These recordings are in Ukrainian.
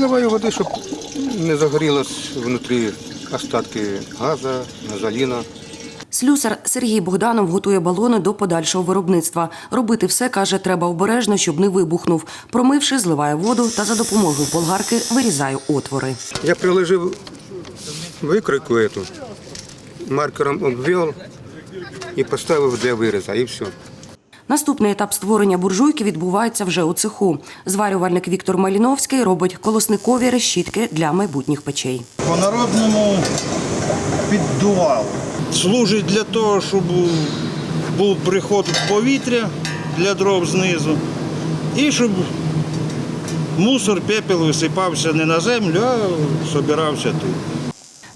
Наливаю води, щоб не загорілось внутрі остатки газу, газоліна. Слюсар Сергій Богданов готує балони до подальшого виробництва. Робити все, каже, треба обережно, щоб не вибухнув. Промивши, зливає воду та за допомогою болгарки вирізає отвори. Я приложив викройку эту, маркером обвел і поставив для виріза, і все. Наступний етап створення буржуйки відбувається вже у цеху. Зварювальник Віктор Маліновський робить колосникові решітки для майбутніх печей. По-народному піддувало. Служить для того, щоб був приход повітря для дров знизу і щоб мусор, пепел висипався не на землю, а збирався тут.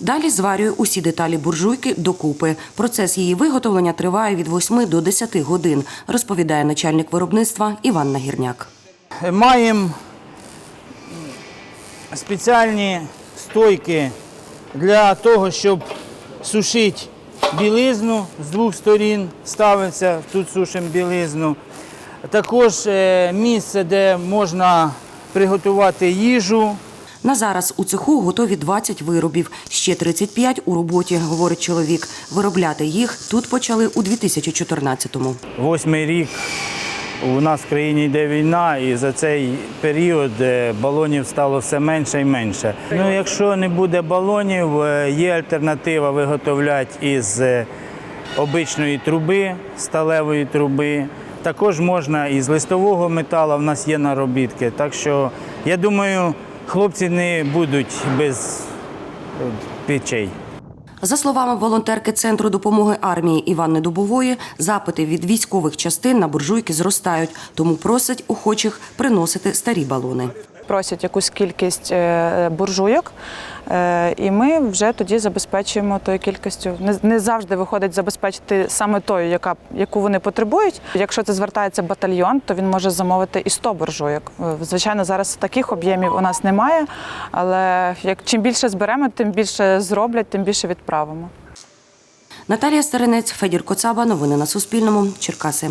Далі зварює усі деталі буржуйки докупи. Процес її виготовлення триває від 8 до 10 годин, розповідає начальник виробництва Іван Нагірняк. Маємо спеціальні стойки для того, щоб сушити білизну з двох сторін. Ставиться, тут сушимо білизну. Також е, місце, де можна приготувати їжу. На зараз у цеху готові 20 виробів, ще 35 у роботі, говорить чоловік. Виробляти їх тут почали у 2014-му. Восьмий рік у нас в країні йде війна, і за цей період е, балонів стало все менше і менше. Ну, якщо не буде балонів, е, є альтернатива виготовляти із е, обичної труби, сталевої труби. Також можна із листового металу, в нас є наробітки. Так що я думаю, хлопці не будуть без е, печей. За словами волонтерки Центру допомоги армії Іванни Дубової, запити від військових частин на буржуйки зростають, тому просять охочих приносити старі балони. Просять якусь кількість е, буржуйок, е, і ми вже тоді забезпечуємо тою кількістю. Не, завжди виходить забезпечити саме тою, яка, яку вони потребують. Якщо це звертається батальйон, то він може замовити і 100 буржуйок. Е, Звичайно, зараз таких об'ємів у нас немає, але як чим більше зберемо, тим більше зроблять, тим більше відправимо. Наталія Старинець, Федір Коцаба. Новини на Суспільному. Черкаси.